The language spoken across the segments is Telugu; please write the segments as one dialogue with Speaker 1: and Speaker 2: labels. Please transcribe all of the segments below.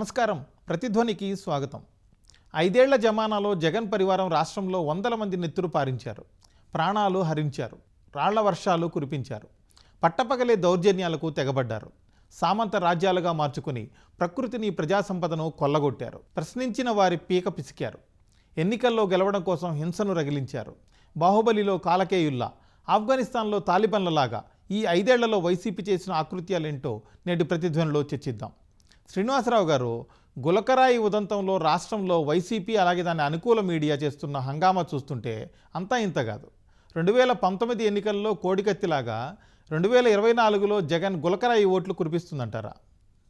Speaker 1: నమస్కారం. ప్రతిధ్వనికి స్వాగతం. ఐదేళ్ళ జమానాలో జగన్ పరివారం రాష్ట్రంలో వందల మంది నెత్తురు పారించారు. ప్రాణాలు హరించారు. రాళ్ళ వర్షాలు కురిపించారు. పట్టపగలే దౌర్జన్యాలకు తెగబడ్డారు. సామంత రాజ్యాలుగా మార్చుకుని ప్రకృతిని ప్రజాసంపదను కొల్లగొట్టారు. ప్రశ్నించిన వారి పీక పిసికారు. ఎన్నికల్లో గెలవడం కోసం హింసను రగిలించారు. బాహుబలిలో కాలకేయుల్లా ఆఫ్ఘనిస్తాన్లో తాలిబన్లలాగా ఈ ఐదేళ్ళలో వైసీపీ చేసిన ఆకృత్యాలేంటో నేటి ప్రతిధ్వనిలో చర్చిద్దాం. శ్రీనివాసరావు గారు గులకరాయి ఉదంతంలో రాష్ట్రంలో వైసీపీ అలాగే దాని అనుకూల మీడియా చేస్తున్న హంగామా చూస్తుంటే అంతా ఇంత కాదు. రెండు వేల పంతొమ్మిది ఎన్నికల్లో కోడికత్తిలాగా రెండు వేల ఇరవై నాలుగులో జగన్ గులకరాయి ఓట్లు కురిపిస్తుందంటారా?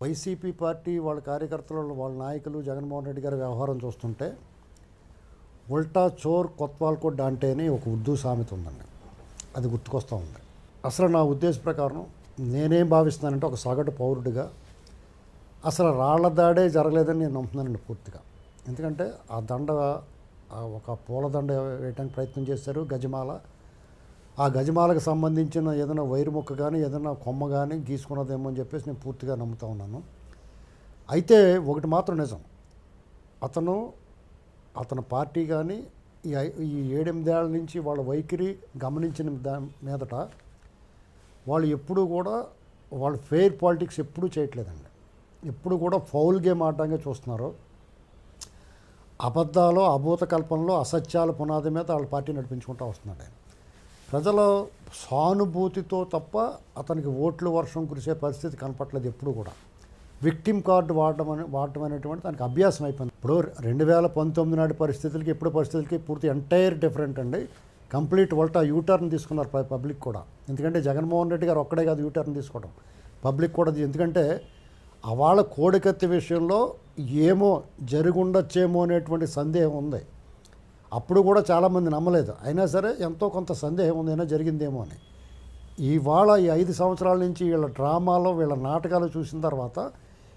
Speaker 2: వైసీపీ పార్టీ వాళ్ళ కార్యకర్తలు వాళ్ళ నాయకులు జగన్మోహన్ రెడ్డి గారి వ్యవహారం చూస్తుంటే ఉల్టా చోర్ కొత్వాల్కో అంటేనే అని ఒక ఉర్దూ సామెత ఉందండి. అది గుర్తుకొస్తూ ఉంది. అసలు నా ఉద్దేశ ప్రకారం నేనేం భావిస్తున్నానంటే ఒక సగటు పౌరుడిగా అసలు రాళ్ళ దాడే జరగలేదని నేను నమ్ముతున్నానండి పూర్తిగా. ఎందుకంటే ఆ దండ ఒక పూలదండ వేయడానికి ప్రయత్నం చేశారు గజమాల. ఆ గజమాలకు సంబంధించిన ఏదైనా వైరు మొక్క కానీ ఏదైనా కొమ్మ కానీ గీసుకున్నదేమో అని చెప్పేసి నేను పూర్తిగా నమ్ముతా ఉన్నాను. అయితే ఒకటి మాత్రం నిజం. అతను అతని పార్టీ కానీ ఈ ఈ ఏడెనిమిదేళ్ళ నుంచి వాళ్ళ వైఖరి గమనించిన దా మీదట వాళ్ళు ఎప్పుడూ కూడా వాళ్ళు ఫెయిర్ పాలిటిక్స్ ఎప్పుడూ చేయట్లేదండి. ఎప్పుడు కూడా ఫౌల్ గేమ్ ఆడడానికి చూస్తున్నారు. అబద్ధాలు అభూత కల్పనలో అసత్యాల పునాది మీద వాళ్ళ పార్టీ నడిపించుకుంటూ వస్తున్నాడు ఆయన. ప్రజల సానుభూతితో తప్ప అతనికి ఓట్లు వర్షం కురిసే పరిస్థితి కనపట్లేదు ఎప్పుడు కూడా. విక్టిమ్ కార్డు వాడడం అని వాడటం అనేటువంటి దానికి అభ్యాసం అయిపోయింది. ఇప్పుడు రెండు వేల పంతొమ్మిది నాటి పరిస్థితులకి ఇప్పుడు పరిస్థితులకి పూర్తి ఎంటైర్ డిఫరెంట్ అండి. కంప్లీట్ వల్టా యూటర్న్ తీసుకున్నారు పబ్లిక్ కూడా. ఎందుకంటే జగన్మోహన్ రెడ్డి గారు ఒక్కడే కాదు యూటర్న్ తీసుకోవడం. పబ్లిక్ కూడా ఎందుకంటే అవాళ కోడికత్తి విషయంలో ఏమో జరుగుండొచ్చేమో అనేటువంటి సందేహం ఉంది. అప్పుడు కూడా చాలామంది నమ్మలేదు. అయినా సరే ఎంతో కొంత సందేహం ఉంది అయినా జరిగిందేమో అని. ఇవాళ ఈ ఐదు సంవత్సరాల నుంచి వీళ్ళ డ్రామాలో వీళ్ళ నాటకాలు చూసిన తర్వాత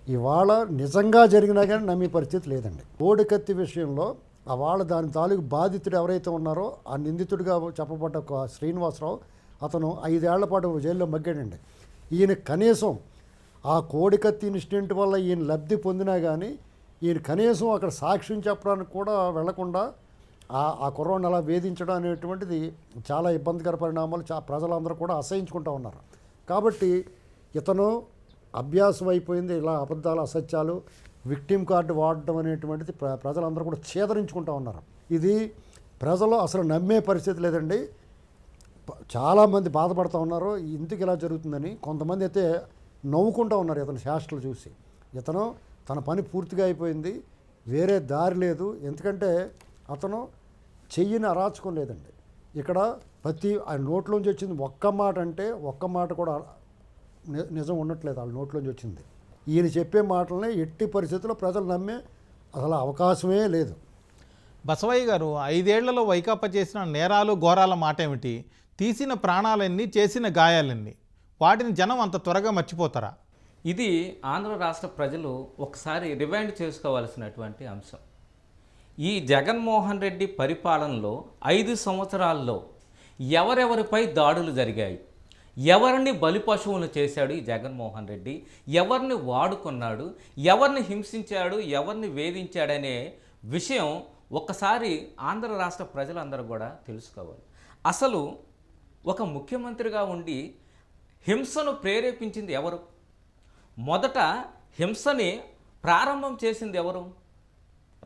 Speaker 2: ఇవాళ నిజంగా జరిగినా కానీ నమ్మే పరిస్థితి లేదండి. కోడికత్తి విషయంలో అవాళ దాని తాలూకు బాధితుడు ఎవరైతే ఉన్నారో ఆ నిందితుడిగా చెప్పబడ్డ ఒక శ్రీనివాసరావు అతను ఐదేళ్ళ పాటు జైల్లో మగ్గాడండి. ఈయన కనీసం ఆ కోడికత్తి ఇన్సిడెంట్ వల్ల ఈయన లబ్ధి పొందినా కానీ ఈయన కనీసం అక్కడ సాక్ష్యం చెప్పడానికి కూడా వెళ్ళకుండా ఆ ఆ కుర్రాడిని అలా వేధించడం అనేటువంటిది చాలా ఇబ్బందికర పరిణామాలు చా ప్రజలందరూ కూడా అసహించుకుంటూ ఉన్నారు. కాబట్టి ఇతను అభ్యాసం అయిపోయింది ఇలా అబద్ధాలు అసత్యాలు విక్టిమ్ కార్డు వాడడం అనేటువంటిది ప్ర ప్రజలందరూ కూడా చేదరించుకుంటూ ఉన్నారు. ఇది ప్రజలు అసలు నమ్మే పరిస్థితి లేదండి. చాలామంది బాధపడుతూ ఉన్నారు. ఎందుకు ఇలా జరుగుతుందని కొంతమంది అయితే నవ్వుకుంటూ ఉన్నారు ఇతను శాస్త్రలు చూసి. ఇతను తన పని పూర్తిగా అయిపోయింది వేరే దారి లేదు ఎందుకంటే అతను చెయ్యిని అరాచుకోలేదండి ఇక్కడ ప్రతి ఆ నోట్లోంచి వచ్చింది ఒక్క మాట అంటే ఒక్క మాట కూడా ని- నిజం ఉండట్లేదు వాళ్ళ నోట్లోంచి వచ్చింది. ఈయన చెప్పే మాటలని ఎట్టి పరిస్థితుల్లో ప్రజలు నమ్మే అసలు అవకాశమే లేదు.
Speaker 1: బసవయ్య గారు ఐదేళ్ళలో వైకాపా చేసిన నేరాలు ఘోరాల మాట ఏమిటి తీసిన ప్రాణాలన్నీ చేసిన గాయాలన్నీ? వాటిని జనం అంత త్వరగా మర్చిపోతారా?
Speaker 3: ఇది ఆంధ్ర రాష్ట్ర ప్రజలు ఒకసారి రివైండ్ చేసుకోవాల్సినటువంటి అంశం. ఈ జగన్మోహన్ రెడ్డి పరిపాలనలో ఐదు సంవత్సరాల్లో ఎవరెవరిపై దాడులు జరిగాయి? ఎవరిని బలిపశువులు చేశాడు ఈ జగన్మోహన్ రెడ్డి? ఎవరిని వాడుకున్నాడు? ఎవరిని హింసించాడు? ఎవరిని వేధించాడనే విషయం ఒక్కసారి ఆంధ్ర రాష్ట్ర ప్రజలందరూ కూడా తెలుసుకోవాలి. అసలు ఒక ముఖ్యమంత్రిగా ఉండి హింసను ప్రేరేపించింది ఎవరు? మొదట హింసని ప్రారంభం చేసింది ఎవరు?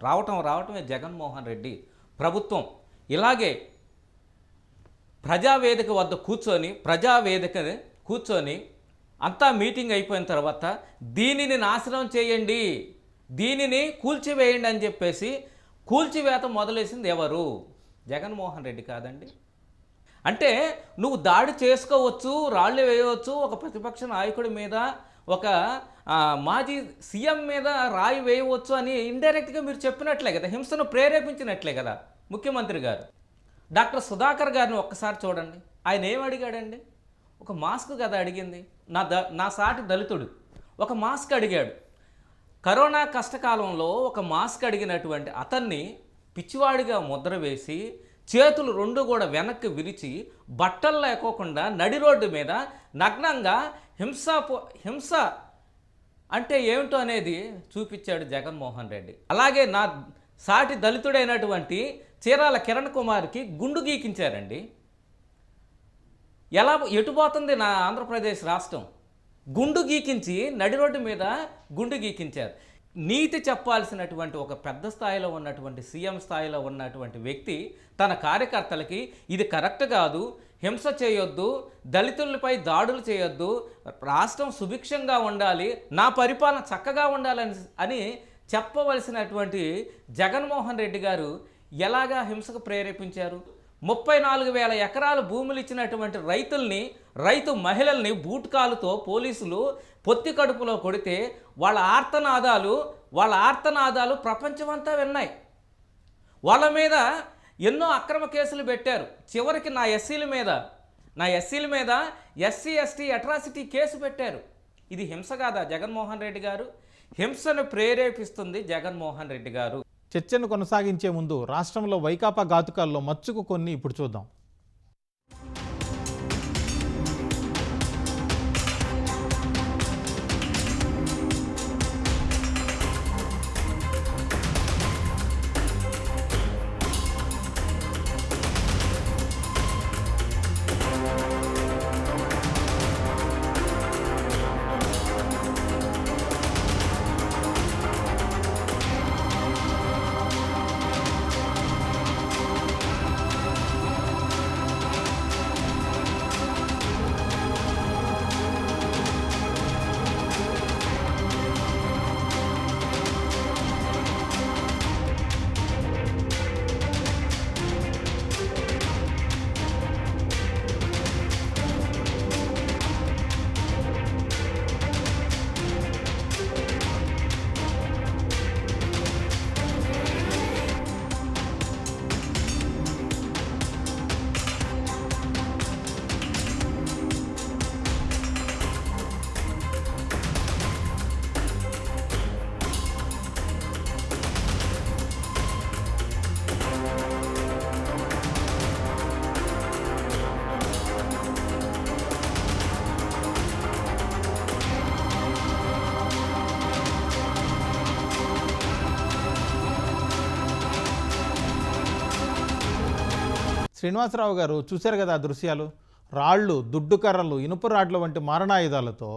Speaker 3: రావటం రావటమే జగన్మోహన్ రెడ్డి ప్రభుత్వం. ఇలాగే ప్రజావేదిక వద్ద కూర్చొని ప్రజావేదిక కూర్చొని అంతా మీటింగ్ అయిపోయిన తర్వాత దీనిని నాశనం చేయండి దీనిని కూల్చివేయండి అని చెప్పేసి కూల్చివేత మొదలేసింది ఎవరు? జగన్మోహన్ రెడ్డి కాదండి. అంటే నువ్వు దాడి చేసుకోవచ్చు రాళ్ళు వేయవచ్చు ఒక ప్రతిపక్ష నాయకుడి మీద ఒక మాజీ సీఎం మీద రాయి వేయవచ్చు అని ఇండైరెక్ట్గా మీరు చెప్పినట్లే కదా హింసను ప్రేరేపించినట్లే కదా ముఖ్యమంత్రి గారు. డాక్టర్ సుధాకర్ గారిని ఒక్కసారి చూడండి. ఆయన ఏం అడిగాడండి? ఒక మాస్క్ కదా అడిగింది. నా ద నా సాటి దళితుడు. ఒక మాస్క్ అడిగాడు. కరోనా కష్టకాలంలో ఒక మాస్క్ అడిగినటువంటి అతన్ని పిచ్చివాడిగా ముద్ర వేసి చేతులు రెండు కూడా వెనక్కి విరిచి బట్టలు లేకోకుండా నడి రోడ్డు మీద నగ్నంగా హింస హింస అంటే ఏమిటో అనేది చూపించాడు జగన్మోహన్ రెడ్డి. అలాగే నా సాటి దళితుడైనటువంటి చీరాల కిరణ్ కుమార్కి గుండు గీకించారండి. ఎలా ఎటుపోతుంది నా ఆంధ్రప్రదేశ్ రాష్ట్రం? గుండు గీకించి నడి రోడ్డు మీద గుండు గీకించారు. నీతి చెప్పాల్సినటువంటి ఒక పెద్ద స్థాయిలో ఉన్నటువంటి సీఎం స్థాయిలో ఉన్నటువంటి వ్యక్తి తన కార్యకర్తలకి ఇది కరెక్ట్ కాదు హింస చేయొద్దు దళితులపై దాడులు చేయొద్దు రాష్ట్రం సుభిక్షంగా ఉండాలి నా పరిపాలన చక్కగా ఉండాలని అని చెప్పవలసినటువంటి జగన్మోహన్ రెడ్డి గారు ఎలాగా హింసకు ప్రేరేపించారు? ముప్పై నాలుగు వేల ఎకరాలు భూములు ఇచ్చినటువంటి రైతుల్ని రైతు మహిళల్ని బూట్కాలుతో పోలీసులు పొత్తి కడుపులో కొడితే వాళ్ళ ఆర్తనాదాలు వాళ్ళ ఆర్తనాదాలు ప్రపంచమంతా విన్నాయి. వాళ్ళ మీద ఎన్నో అక్రమ కేసులు పెట్టారు. చివరికి నా ఎస్సీల మీద నా ఎస్సీల మీద ఎస్సీ ఎస్టీ అట్రాసిటీ కేసు పెట్టారు. ఇది హింస కాదా జగన్మోహన్ రెడ్డి గారు? హింసను ప్రేరేపిస్తుంది జగన్మోహన్ రెడ్డి గారు.
Speaker 1: చర్చను కొనసాగించే ముందు రాష్ట్రంలో వైకాపా ఘాతుకాల్లో మచ్చుకు కొన్ని ఇప్పుడు చూద్దాం. శ్రీనివాసరావు గారు చూశారు కదా ఆ దృశ్యాలు? రాళ్ళు దుడ్డు కర్రలు ఇనుప రాడ్ల వంటి మారణాయుధాలతో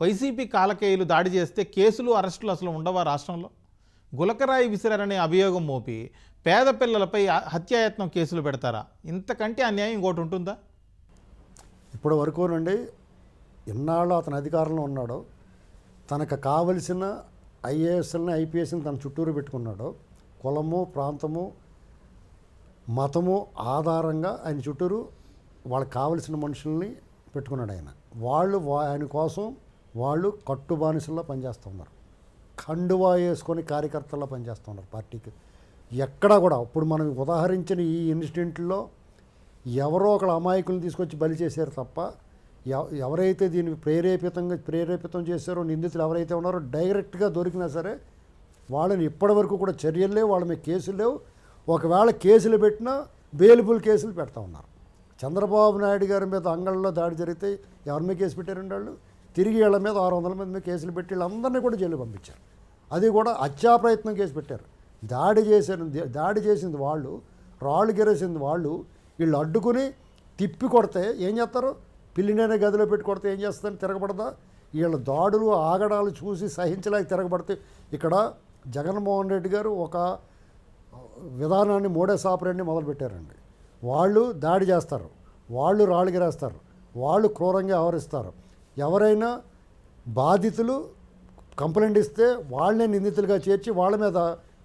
Speaker 1: వైసీపీ కాలకేయులు దాడి చేస్తే కేసులు అరెస్టులు అసలు ఉండవా రాష్ట్రంలో? గులకరాయి విసిరారనే అభియోగం మోపి పేద పిల్లలపై హత్యాయత్నం కేసులు పెడతారా? ఇంతకంటే అన్యాయం ఇంకోటి ఉంటుందా?
Speaker 2: ఇప్పటి వరకు నుండి ఎన్నాళ్ళు అతను అధికారంలో ఉన్నాడో తనకు కావలసిన ఐఏఎస్ఎల్ని ఐపీఎస్ని తన చుట్టూరు పెట్టుకున్నాడో కులము ప్రాంతము మతము ఆధారంగా ఆయన చుట్టూరు వాళ్ళకి కావలసిన మనుషుల్ని పెట్టుకున్నాడు ఆయన. వాళ్ళు వా- ఆయన కోసం వాళ్ళు కట్టుబానిసల్లో పనిచేస్తున్నారు కండువా వేసుకొని కార్యకర్తల్లో పనిచేస్తున్నారు పార్టీకి. ఎక్కడా కూడా ఇప్పుడు మనం ఉదాహరించిన ఈ ఇన్సిడెంట్లో ఎవరో ఒకళ్ళ అమాయకులను తీసుకొచ్చి బలి చేశారు తప్ప ఎవ- ఎవరైతే దీన్ని ప్రేరేపితంగా ప్రేరేపితం చేశారో నిందితులు ఎవరైతే ఉన్నారో డైరెక్ట్గా దొరికినా సరే వాళ్ళని ఇప్పటివరకు కూడా చర్యలు లేవు వాళ్ళ మీద కేసులు లేవు. ఒకవేళ కేసులు పెట్టినా బెయిలబుల్ కేసులు పెడతా ఉన్నారు. చంద్రబాబు నాయుడు గారి మీద అంగళ్ళలో దాడి జరిగితే ఎవరి మీద కేసు పెట్టారండి వాళ్ళు? తిరిగి వీళ్ళ మీద ఆరు వందల మంది మీద కేసులు పెట్టి వీళ్ళందరినీ కూడా జైలు పంపించారు. అది కూడా హత్యా ప్రయత్నం కేసు పెట్టారు. దాడి చేసిన దాడి చేసింది వాళ్ళు రాళ్ళు గెరేసింది వాళ్ళు వీళ్ళు అడ్డుకుని తిప్పి కొడితే ఏం చేస్తారు? పిల్లినైనా గదిలో పెట్టి కొడితే ఏం చేస్తారని తిరగబడదా? వీళ్ళ దాడులు ఆగడాలు చూసి సహించలేక తిరగబడితే ఇక్కడ జగన్మోహన్ రెడ్డి గారు ఒక విధానాన్ని మోడస్ ఆపరేట్ని మొదలుపెట్టారండి. వాళ్ళు దాడి చేస్తారు. వాళ్ళు రాళ్ళు గిరేస్తారు వాళ్ళు క్రూరంగా వ్యవహరిస్తారు. ఎవరైనా బాధితులు కంప్లైంట్ ఇస్తే వాళ్ళనే నిందితులుగా చేర్చి వాళ్ళ మీద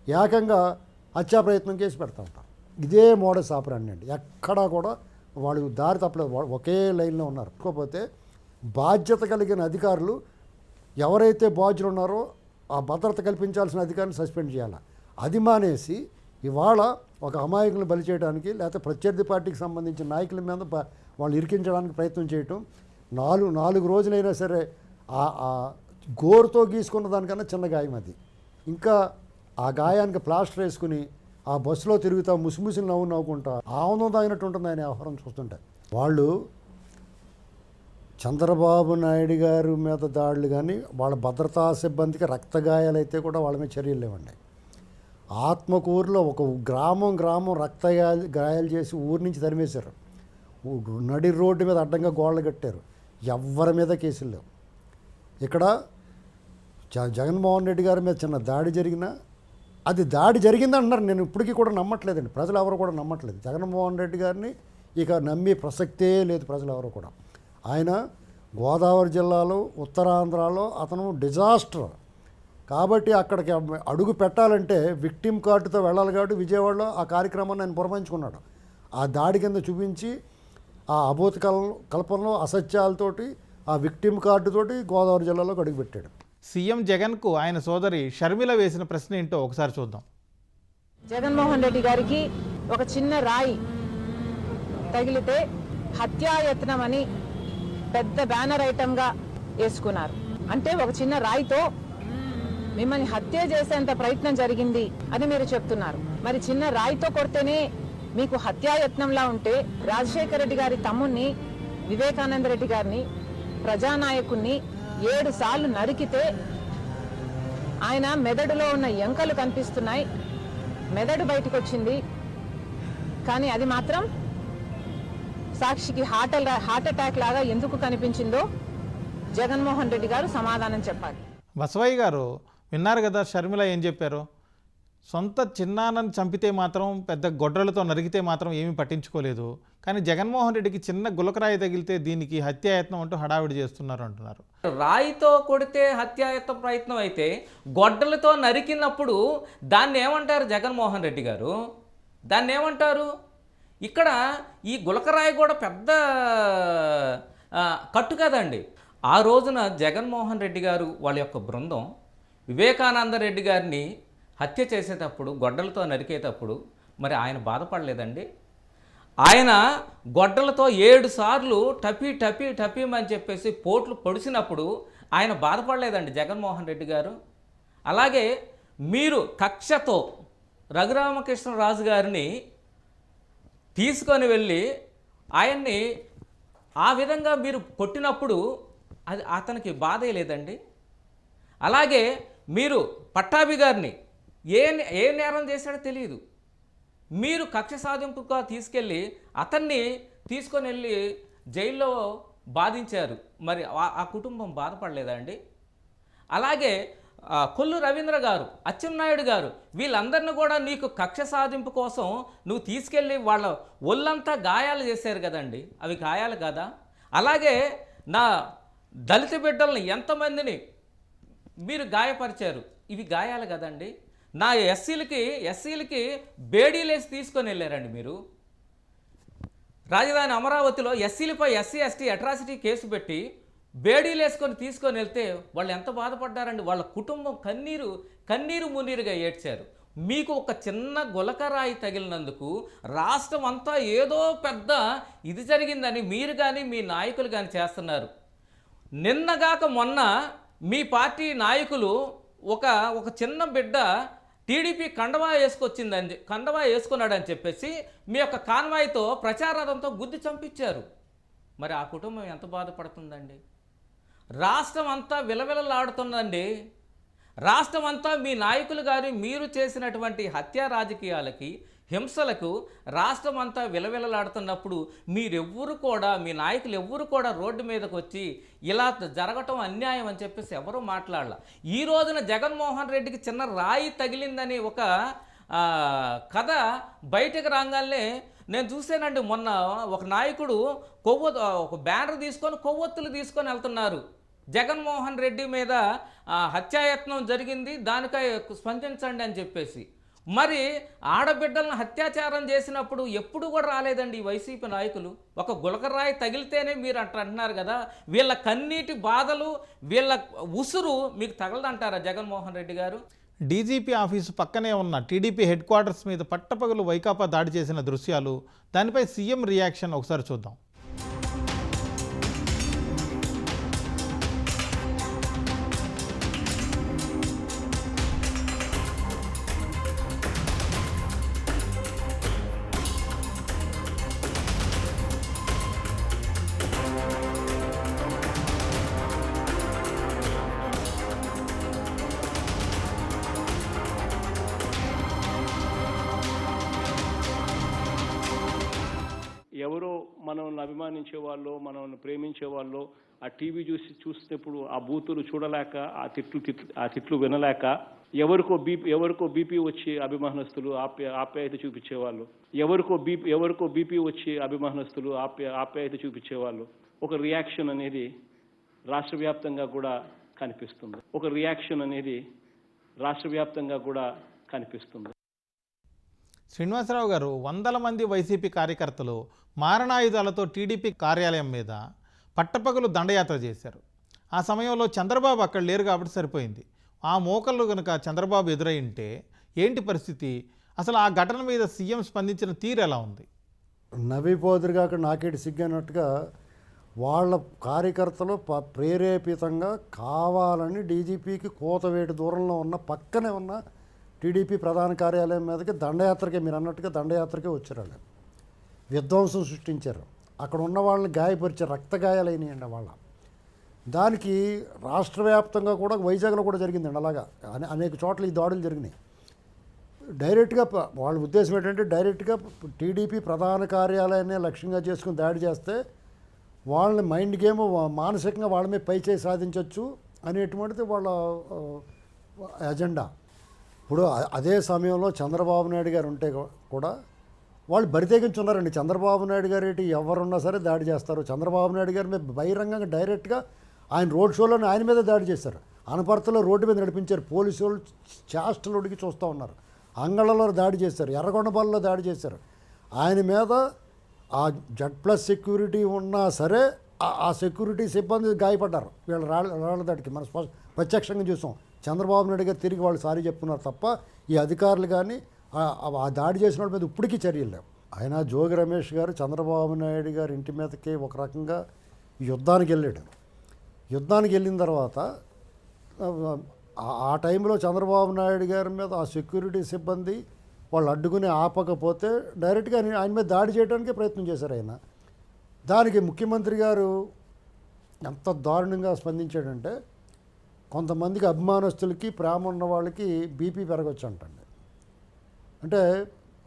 Speaker 2: ఏకంగా హత్యా ప్రయత్నం చేసి పెడతా ఉంటారు. ఇదే మోడస్ ఆపరాండి అండి. ఎక్కడా కూడా వాళ్ళు దారి తప్పలేదు. ఒకే లైన్లో ఉన్నారు. కాకపోతే బాధ్యత కలిగిన అధికారులు ఎవరైతే బాధ్యులు ఉన్నారో ఆ భద్రత కల్పించాల్సిన అధికారిని సస్పెండ్ చేయాలి. అది మానేసి ఇవాళ ఒక అమాయకులను బలి చేయడానికి లేకపోతే ప్రత్యర్థి పార్టీకి సంబంధించిన నాయకుల మీద వాళ్ళు ఇరికించడానికి ప్రయత్నం చేయటం నాలుగు నాలుగు రోజులైనా సరే ఆ ఆ గోరుతో గీసుకున్న దానికన్నా చిన్న గాయం అది. ఇంకా ఆ గాయానికి ప్లాస్టర్ వేసుకుని ఆ బస్సులో తిరుగుతా ముసిముసిని నవ్వు నవ్వుకుంటా ఆనందం తాగినట్టు ఉంటుంది ఆయన వ్యవహారం చూస్తుంటే. వాళ్ళు చంద్రబాబు నాయుడు గారి మీద దాడులు కానీ వాళ్ళ భద్రతా సిబ్బందికి రక్తగాయాలైతే కూడా వాళ్ళ మీద చర్యలు లేవండి. ఆత్మకూరులో ఒక గ్రామం గ్రామం రక్త గాయాలు చేసి ఊరి నుంచి తరిమేశారు. నడి రోడ్డు మీద అడ్డంగా గోడలు కట్టారు. ఎవ్వరి మీద కేసులు లేవు. ఇక్కడ జ జగన్మోహన్ రెడ్డి గారి మీద చిన్న దాడి జరిగినా అది దాడి జరిగింది అంటున్నారు. నేను ఇప్పటికీ కూడా నమ్మట్లేదండి. ప్రజలు ఎవరు కూడా నమ్మట్లేదు. జగన్మోహన్ రెడ్డి గారిని ఇక నమ్మే ప్రసక్తే లేదు ప్రజలు ఎవరు కూడా. ఆయన గోదావరి జిల్లాలో ఉత్తరాంధ్రలో అతను డిజాస్టర్. కాబట్టి అక్కడికి అడుగు పెట్టాలంటే విక్టిమ్ కార్డుతో వెళ్ళాలి కాబట్టి విజయవాడలో ఆ కార్యక్రమాన్ని ఆయన పురమాయించుకున్నాడు ఆ దాడి కింద చూపించి ఆ అభూత కల్ కల్పనలో అసత్యాలతోటి ఆ విక్టిమ్ కార్డుతోటి గోదావరి జిల్లాలోకి అడుగుపెట్టాడు
Speaker 1: సీఎం జగన్కు ఆయన సోదరి షర్మిల వేసిన ప్రశ్న ఏంటో ఒకసారి చూద్దాం.
Speaker 4: జగన్మోహన్ రెడ్డి గారికి ఒక చిన్న రాయి తగిలితే హత్యాయత్నం అని పెద్ద బ్యానర్ ఐటమ్గా వేసుకున్నారు. అంటే ఒక చిన్న రాయితో మిమ్మల్ని హత్య చేసేంత ప్రయత్నం జరిగింది అని మీరు చెప్తున్నారు. మరి చిన్న రాయితో కొడితేనే మీకు హత్యాయత్నంలా ఉంటే రాజశేఖర రెడ్డి గారి తమ్ముణ్ణి వివేకానంద రెడ్డి గారిని ప్రజానాయకుణ్ణి ఏడు సార్లు నరికితే ఆయన మెదడులో ఉన్న ఎంకలు కనిపిస్తున్నాయి. మెదడు బయటకు వచ్చింది కానీ అది మాత్రం సాక్షికి హార్ట్ హార్ట్ అటాక్ లాగా ఎందుకు కనిపించిందో జగన్మోహన్ రెడ్డి గారు సమాధానం చెప్పాలి.
Speaker 1: బసవయ్య గారు విన్నారు కదా షర్మిల ఏం చెప్పారు? సొంత చిన్నాన్నని చంపితే మాత్రం పెద్ద గొడ్రలతో నరికితే మాత్రం ఏమీ పట్టించుకోలేదు. కానీ జగన్మోహన్ రెడ్డికి చిన్న గులకరాయి తగిలితే దీనికి హత్యాయత్నం అంటూ హడావిడి చేస్తున్నారు అంటున్నారు.
Speaker 3: రాయితో కొడితే హత్యాయత్న ప్రయత్నం అయితే గొడ్డలతో నరికినప్పుడు దాన్ని ఏమంటారు జగన్మోహన్ రెడ్డి గారు? దాన్ని ఏమంటారు? ఇక్కడ ఈ గులకరాయి కూడా పెద్ద కట్టు కదండి. ఆ రోజున జగన్మోహన్ రెడ్డి గారు వాళ్ళ యొక్క బృందం వివేకానంద రెడ్డి గారిని హత్య చేసేటప్పుడు గొడ్డలతో నరికేటప్పుడు మరి ఆయన బాధపడలేదండి? ఆయన గొడ్డలతో ఏడు సార్లు టపీ టపీ టపీమని చెప్పేసి పోట్లు పొడిచినప్పుడు ఆయన బాధపడలేదండి జగన్మోహన్ రెడ్డి గారు. అలాగే మీరు కక్షతో రఘురామకృష్ణరాజు గారిని తీసుకొని వెళ్ళి ఆయన్ని ఆ విధంగా మీరు కొట్టినప్పుడు అది అతనికి బాధే లేదండి? అలాగే మీరు పట్టాభి గారిని ఏ ఏ నేరం చేశాడో తెలియదు మీరు కక్ష సాధింపుగా తీసుకెళ్ళి అతన్ని తీసుకొని వెళ్ళి జైల్లో బాధించారు. మరి ఆ- కుటుంబం బాధపడలేదా అండి? అలాగే కొల్లు రవీంద్ర గారు అచ్చెన్నాయుడు గారు వీళ్ళందరిని కూడా నీకు కక్ష సాధింపు కోసం నువ్వు తీసుకెళ్ళి వాళ్ళ ఒళ్ళంతా గాయాలు చేశారు కదండి. అవి గాయాలు కదా? అలాగే నా దళిత బిడ్డల్ని ఎంతమందిని మీరు గాయపరిచారు. ఇవి గాయాలు కదండి. నా ఎస్సీలకి ఎస్సీలకి బేడీలేసి తీసుకొని వెళ్ళారండి మీరు. రాజధాని అమరావతిలో ఎస్సీలపై ఎస్సీ ఎస్టీ అట్రాసిటీ కేసు పెట్టి బేడీలు వేసుకొని తీసుకొని వెళ్తే వాళ్ళు ఎంత బాధపడ్డారండి. వాళ్ళ కుటుంబం కన్నీరు కన్నీరు మున్నీరుగా ఏడ్చారు. మీకు ఒక చిన్న గులకరాయి తగిలినందుకు రాష్ట్రం అంతా ఏదో పెద్ద ఇది జరిగిందని మీరు కానీ మీ నాయకులు కానీ చేస్తున్నారు. నిన్నగాక మొన్న మీ పార్టీ నాయకులు ఒక ఒక చిన్న బిడ్డ టీడీపీ కండవా వేసుకొచ్చిందని కండవా వేసుకున్నాడని చెప్పేసి మీ యొక్క కాన్వాయ్తో ప్రచారథంతో గుద్ది చంపించారు. మరి ఆ కుటుంబం ఎంత బాధపడుతుందండి? రాష్ట్రం అంతా విలవిలలాడుతుందండి. రాష్ట్రం అంతా మీ నాయకులు గారు మీరు చేసినటువంటి హత్యా రాజకీయాలకి హింసలకు రాష్ట్రం అంతా విలవిలలాడుతున్నప్పుడు మీరెవ్వరు కూడా మీ నాయకులు ఎవ్వరు కూడా రోడ్డు మీదకి వచ్చి ఇలా జరగటం అన్యాయం అని చెప్పేసి ఎవరూ మాట్లాడాల. ఈ రోజున జగన్మోహన్ రెడ్డికి చిన్న రాయి తగిలిందని ఒక కథ బయటకు రాగానే నేను చూసానండి మొన్న ఒక నాయకుడు కొవ్వొ ఒక బ్యానర్ తీసుకొని కొవ్వొత్తులు తీసుకొని వెళ్తున్నారు. జగన్మోహన్ రెడ్డి మీద హత్యాయత్నం జరిగింది దానికై స్పందించండి అని చెప్పేసి. మరి ఆడబిడ్డలను అత్యాచారం చేసినప్పుడు ఎప్పుడు కూడా రాలేదండి ఈ వైసీపీ నాయకులు. ఒక గులకరాయి తగిలితేనే మీరు అంట అంటున్నారు కదా. వీళ్ళ కన్నీటి బాధలు వీళ్ళ ఉసురు మీకు తగలదంటారా జగన్మోహన్ రెడ్డి గారు?
Speaker 1: డీజీపీ ఆఫీసు పక్కనే ఉన్న టీడీపీ హెడ్ క్వార్టర్స్ మీద పట్టపగలు వైకాపా దాడి చేసిన దృశ్యాలు దానిపై సీఎం రియాక్షన్ ఒకసారి చూద్దాం.
Speaker 5: మనల్ని అభిమానించే వాళ్ళు మనల్ని ప్రేమించే వాళ్ళు ఆ టీవీ చూసి చూసినప్పుడు ఆ బూతులు చూడలేక ఆ తిట్లు ఆ తిట్లు వినలేక ఎవరికో బీపీ ఎవరికో బీపీ వచ్చి అభిమానస్తులు ఆప్య ఆప్యాయత చూపించేవాళ్ళు. ఎవరికో బీపీ ఎవరికో బీపీ వచ్చి అభిమానస్తులు ఆప్య ఆప్యాయత చూపించేవాళ్ళు. ఒక రియాక్షన్ అనేది రాష్ట్ర వ్యాప్తంగా కూడా కనిపిస్తుంది. ఒక రియాక్షన్ అనేది రాష్ట్ర వ్యాప్తంగా కూడా కనిపిస్తుంది.
Speaker 1: శ్రీనివాసరావు గారు వందల మంది వైసీపీ కార్యకర్తలు మారణాయుధాలతో టీడీపీ కార్యాలయం మీద పట్టపగలు దండయాత్ర చేశారు. ఆ సమయంలో చంద్రబాబు అక్కడ లేరు కాబట్టి సరిపోయింది. ఆ మోకళ్ళు కనుక చంద్రబాబు ఎదురై ఉంటే ఏంటి పరిస్థితి? అసలు ఆ ఘటన మీద సీఎం స్పందించిన తీరు ఎలా ఉంది?
Speaker 2: నవ్విపోదురు కాక నాకేటి సిగ్గనట్టుగా వాళ్ళ కార్యకర్తలు ప- ప్రేరేపితంగా కావాలని డీజీపీకి కోతవేటి దూరంలో ఉన్న పక్కనే ఉన్న టీడీపీ ప్రధాన కార్యాలయం మీదకి దండయాత్రకే మీరు అన్నట్టుగా దండయాత్రకే వచ్చారు వాళ్ళు. విధ్వంసం సృష్టించారు. అక్కడ ఉన్న వాళ్ళని గాయపరిచే రక్త గాయాలైనాయండి వాళ్ళ. దానికి రాష్ట్ర వ్యాప్తంగా కూడా వైజాగ్లో కూడా జరిగిందండి అలాగా. అనే అనేక చోట్ల ఈ దాడులు జరిగినాయి. డైరెక్ట్గా వాళ్ళ ఉద్దేశం ఏంటంటే డైరెక్ట్గా టీడీపీ ప్రధాన కార్యాలయాన్ని లక్ష్యంగా చేసుకుని దాడి చేస్తే వాళ్ళని మైండ్ గేమ్ మానసికంగా వాళ్ళ మీద పై చేయి సాధించవచ్చు అనేటువంటిది వాళ్ళ ఎజెండా ఇప్పుడు అదే సమయంలో చంద్రబాబు నాయుడు గారు ఉంటే కూడా వాళ్ళు బరితెగించున్నారండి చంద్రబాబు నాయుడు గారు ఏంటి? ఎవరున్నా సరే దాడి చేస్తారు. చంద్రబాబు నాయుడు గారి మీద బహిరంగంగా డైరెక్ట్గా ఆయన రోడ్ షోలోనే ఆయన మీద దాడి చేశారు. అనపర్తలో రోడ్డు మీద నడిపించారు. పోలీసు వాళ్ళు చేష్టలు ఉడికి చూస్తూ ఉన్నారు. అంగళలో దాడి చేశారు. ఎర్రగొండపాలలో దాడి చేశారు. ఆయన మీద ఆ జడ్ ప్లస్ సెక్యూరిటీ ఉన్నా సరే ఆ- సెక్యూరిటీ సిబ్బంది గాయపడ్డారు. వీళ్ళ రాళ్ళ రాళ్ళ దాటికి మనం ప్రత్యక్షంగా చూసాం. చంద్రబాబు నాయుడు గారు తిరిగి వాళ్ళు సారీ చెప్పుకున్నారు తప్ప ఈ అధికారులు కానీ ఆ- దాడి చేసిన వాళ్ళ మీద ఇప్పటికీ చర్యలు లేవు. ఆయన జోగి రమేష్ గారు చంద్రబాబు నాయుడు గారి ఇంటి మీదకి ఒక రకంగా యుద్ధానికి వెళ్ళాడు. యుద్ధానికి వెళ్ళిన తర్వాత ఆ- టైంలో చంద్రబాబు నాయుడు గారి మీద ఆ సెక్యూరిటీ సిబ్బంది వాళ్ళు అడ్డుకుని ఆపకపోతే డైరెక్ట్గా ఆయన మీద దాడి చేయడానికి ప్రయత్నం చేశారు ఆయన. దానికి ముఖ్యమంత్రి గారు ఎంత దారుణంగా స్పందించాడంటే కొంతమందికి అభిమానస్తులకి ప్రేమ ఉన్న వాళ్ళకి బీపీ పెరగచ్చు అంటండి. అంటే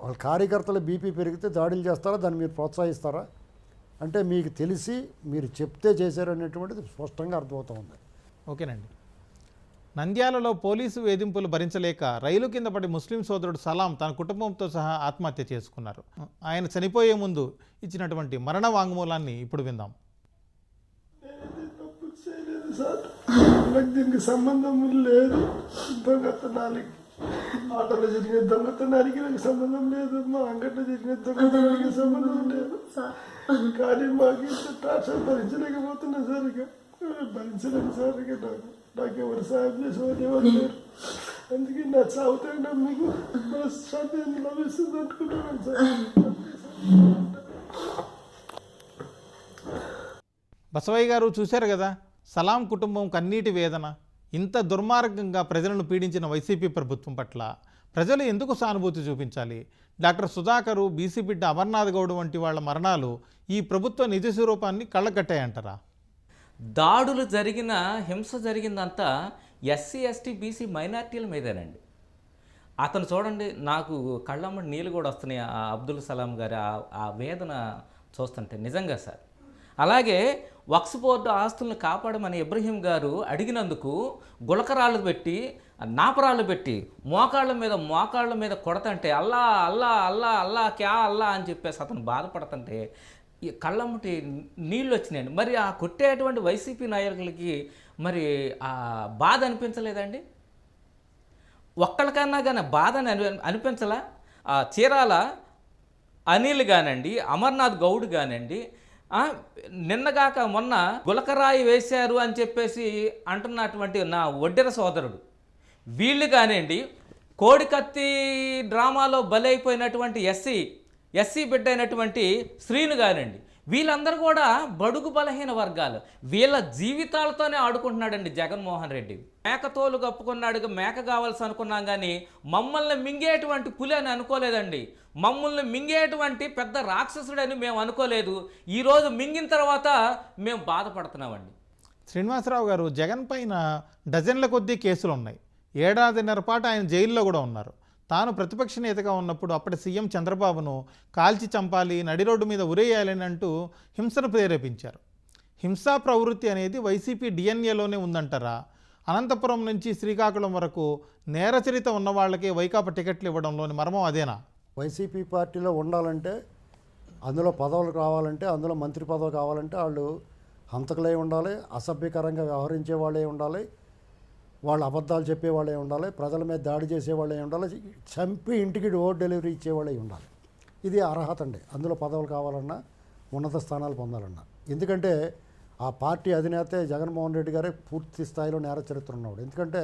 Speaker 2: వాళ్ళ కార్యకర్తల బీపీ పెరిగితే దాడులు చేస్తారా? దాన్ని మీరు ప్రోత్సహిస్తారా? అంటే మీకు తెలిసి మీరు చెప్తే చేశారనేటువంటిది స్పష్టంగా అర్థమవుతుంది
Speaker 1: ఓకేనండి. నంద్యాలలో పోలీసు వేధింపులు భరించలేక రైలు కింద పడి ముస్లిం సోదరుడు సలాం తన కుటుంబంతో సహా ఆత్మహత్య చేసుకున్నారు. ఆయన చనిపోయే ముందు ఇచ్చినటువంటి మరణ వాంగ్మూలాన్ని ఇప్పుడు విందాం.
Speaker 6: తప్పు చేయలేదు సార్. నాకు దీనికి సంబంధం లేదు. ఆటలో జరిగిన దొంగతనానికి నాకు సంబంధం లేదు. మా అంగట్లో జరిగిన దొంగతనానికి సంబంధం లేదు. కానీ మాకు ఇంత టార్చర్ భరించలేకపోతున్నా సార్ ఇక భరించలేము సార్ ఇక నాకు. నాకు ఎవరు సాయం చేసేవారు ఎవరు లేరు. అందుకే నా చావుతాయినా మీకు నా లభిస్తుంది అనుకుంటున్నాను సార్.
Speaker 1: బసవయ్య గారు చూశారు కదా? సలాం కుటుంబం కన్నీటి వేదన. ఇంత దుర్మార్గంగా ప్రజలను పీడించిన వైసీపీ ప్రభుత్వం పట్ల ప్రజలు ఎందుకు సానుభూతి చూపించాలి? డాక్టర్ సుధాకరు బీసీ బిడ్డ అమర్నాథ్ గౌడ్ వంటి వాళ్ళ మరణాలు ఈ ప్రభుత్వ నిజ స్వరూపాన్ని కళ్ళకట్టాయంటారా?
Speaker 3: దాడులు జరిగిన హింస జరిగిందంతా ఎస్సీ ఎస్టీ బీసీ మైనార్టీల మీదేనండి. అతను చూడండి నాకు కళ్ళమ్మడి నీళ్ళు కూడా వస్తున్నాయి. ఆ అబ్దుల్ సలాం గారి ఆ- ఆ వేదన చూస్తుంటే నిజంగా సార్ అలాగే వక్స్ బోర్డు ఆస్తులను కాపాడమని ఇబ్రహీం గారు అడిగినందుకు గులకరాళ్ళు పెట్టి నాపరాళ్ళు పెట్టి మోకాళ్ళ మీద మోకాళ్ళ మీద కొడతంటే అల్లా అల్లా అల్లా అల్లా క్యా అల్లా అని చెప్పేసి అతను బాధపడుతుంటే ఈ కళ్ళమ్మటి నీళ్ళు వచ్చినాయండి మరి ఆ కొట్టేటువంటి వైసీపీ నాయకులకి మరి ఆ బాధ అనిపించలేదండి? ఒక్కళ్ళకన్నా కానీ బాధ అని అనిపించలా? ఆ చీరాల అనిల్ కానండి అమర్నాథ్ గౌడ్ కానండి నిన్నగాక మొన్న గులకరాయి వేశారు అని చెప్పేసి అంటున్నటువంటి నా ఒడ్డెర సోదరుడు. వీళ్ళు కానివ్వండి కోడికత్తి డ్రామాలో బలైపోయినటువంటి ఎస్సీ ఎస్సీ బిడ్డ అయినటువంటి శ్రీను కానివ్వండి వీళ్ళందరూ కూడా బడుగు బలహీన వర్గాలు. వీళ్ళ జీవితాలతోనే ఆడుకుంటున్నాడండి జగన్మోహన్ రెడ్డి. మేకతోలు కప్పుకున్నాడు మేక కావాల్సి అనుకున్నాం కానీ మమ్మల్ని మింగేటువంటి పులి అని అనుకోలేదండి. మమ్మల్ని మింగేటువంటి పెద్ద రాక్షసుడని మేము అనుకోలేదు. ఈరోజు మింగిన తర్వాత మేము బాధపడుతున్నామండి.
Speaker 1: శ్రీనివాసరావు గారు జగన్ పైన డజన్ల కొద్దీ కేసులు ఉన్నాయి ఏడాదిన్నర పాటు ఆయన జైల్లో కూడా ఉన్నారు. తాను ప్రతిపక్ష నేతగా ఉన్నప్పుడు అప్పటి సీఎం చంద్రబాబును కాల్చి చంపాలి నడి రోడ్డు మీద ఉరేయాలని అంటూ హింసను ప్రేరేపించారు. హింసా ప్రవృత్తి అనేది వైసీపీ డిఎన్ఏలోనే ఉందంటారా? అనంతపురం నుంచి శ్రీకాకుళం వరకు నేరచరిత ఉన్న వాళ్ళకే వైకాపా టికెట్లు ఇవ్వడంలోని మర్మం అదేనా?
Speaker 2: వైసీపీ పార్టీలో ఉండాలంటే అందులో పదవులు కావాలంటే అందులో మంత్రి పదవి కావాలంటే వాళ్ళు హంతకులే ఉండాలి అసభ్యకరంగా వ్యవహరించే వాళ్ళే ఉండాలి వాళ్ళు అబద్ధాలు చెప్పేవాళ్ళే ఉండాలి ప్రజల మీద దాడి చేసేవాళ్ళే ఉండాలి చంపి ఇంటికి డోర్ డెలివరీ ఇచ్చేవాళ్ళే ఉండాలి. ఇది అర్హత అండి. అందులో పదవులు కావాలన్నా ఉన్నత స్థానాలు పొందాలన్నా. ఎందుకంటే ఆ పార్టీ అధినేతే జగన్మోహన్ రెడ్డి గారే పూర్తి స్థాయిలో నేర చరిత్ర ఉన్నవాడు. ఎందుకంటే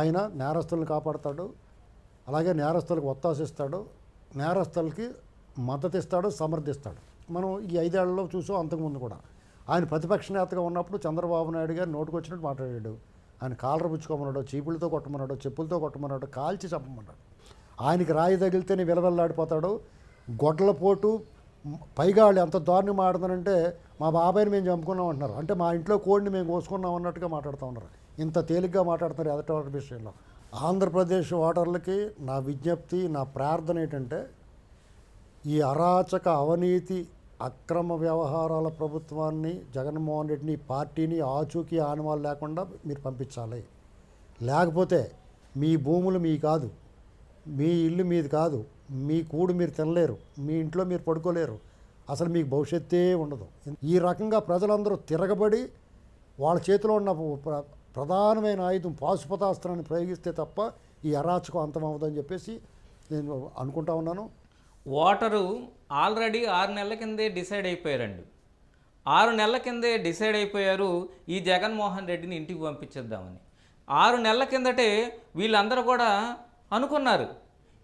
Speaker 2: ఆయన నేరస్తులను కాపాడతాడు అలాగే నేరస్తులకు ఒత్తాసిస్తాడు. నేరస్తులకి మద్దతు ఇస్తాడు సమర్థిస్తాడు. మనం ఈ ఐదేళ్ళలో చూసాం అంతకుముందు కూడా. ఆయన ప్రతిపక్ష నేతగా ఉన్నప్పుడు చంద్రబాబు నాయుడు గారు నోటుకొచ్చినట్టు మాట్లాడాడు. ఆయన కాలర పుచ్చుకోమన్నాడు చీపులతో కొట్టమన్నాడు చెప్పులతో కొట్టమన్నాడు కాల్చి చంపమన్నాడు. ఆయనకి రాయి తగిలితేనే విలవెల్లాడిపోతాడు. గొడ్లపోటు పైగా వాళ్ళు ఎంత దారుణం ఆడుతారంటే మా బాబాయ్ని మేము చంపుకున్నాం అంటున్నారు. అంటే మా ఇంట్లో కోడిని మేము కోసుకున్నాం అన్నట్టుగా మాట్లాడుతూ ఉన్నారు. ఇంత తేలిగ్గా మాట్లాడుతున్నారు ఎదటి విషయంలో. ఆంధ్రప్రదేశ్ ఓటర్లకి నా విజ్ఞప్తి నా ప్రార్థన ఏంటంటే ఈ అరాచక అవినీతి అక్రమ వ్యవహారాల ప్రభుత్వాన్ని జగన్మోహన్ రెడ్డిని పార్టీని ఆచూకీ ఆనవాళ్ళు లేకుండా మీరు పంపించాలి. లేకపోతే మీ భూములు మీ కాదు మీ ఇల్లు మీది కాదు మీ కూడు మీరు తినలేరు మీ ఇంట్లో మీరు పడుకోలేరు అసలు మీకు భవిష్యత్తే ఉండదు. ఈ రకంగా ప్రజలందరూ తిరగబడి వాళ్ళ చేతిలో ఉన్న ప్రధానమైన ఆయుధం పాశుపతాస్త్రాన్ని ప్రయోగిస్తే తప్ప ఈ అరాచకం అంతమవుదని చెప్పేసి నేను అనుకుంటా ఉన్నాను.
Speaker 3: ఓటరు ఆల్రెడీ ఆరు నెలల కిందే డిసైడ్ అయిపోయారండి. ఆరు నెలల కిందే డిసైడ్ అయిపోయారు ఈ జగన్మోహన్ రెడ్డిని ఇంటికి పంపించేద్దామని. ఆరు నెలల కిందటే వీళ్ళందరూ కూడా అనుకున్నారు.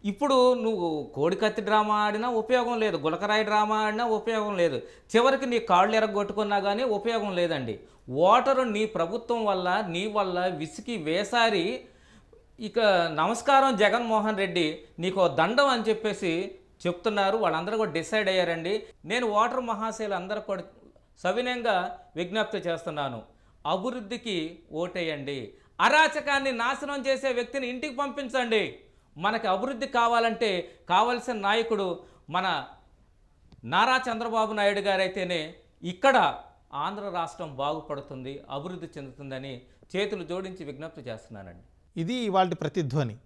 Speaker 3: ఇప్పుడు నువ్వు కోడికత్తి డ్రామా ఆడినా ఉపయోగం లేదు గులకరాయి డ్రామా ఆడినా ఉపయోగం లేదు. చివరికి నీ కాళ్ళు ఎరగొట్టుకున్నా కానీ ఉపయోగం లేదండి. ఓటరు నీ ప్రభుత్వం వల్ల నీ వల్ల విసికి వేసారి ఇక నమస్కారం జగన్మోహన్ రెడ్డి నీకు ఓ దండం అని చెప్పేసి చెప్తున్నారు. వాళ్ళందరూ కూడా డిసైడ్ అయ్యారండి. నేను ఓటర్ మహాశైలు అందరూ కూడా సవినయంగా విజ్ఞప్తి చేస్తున్నాను. అభివృద్ధికి ఓటేయండి. అరాచకాన్ని నాశనం చేసే వ్యక్తిని ఇంటికి పంపించండి. మనకి అభివృద్ధి కావాలంటే కావలసిన నాయకుడు మన నారా చంద్రబాబు నాయుడు గారైతేనే ఇక్కడ ఆంధ్ర రాష్ట్రం బాగుపడుతుంది అభివృద్ధి చెందుతుందని చేతులు జోడించి విజ్ఞప్తి చేస్తున్నానండి.
Speaker 1: ఇది వాళ్ళ ప్రతిధ్వని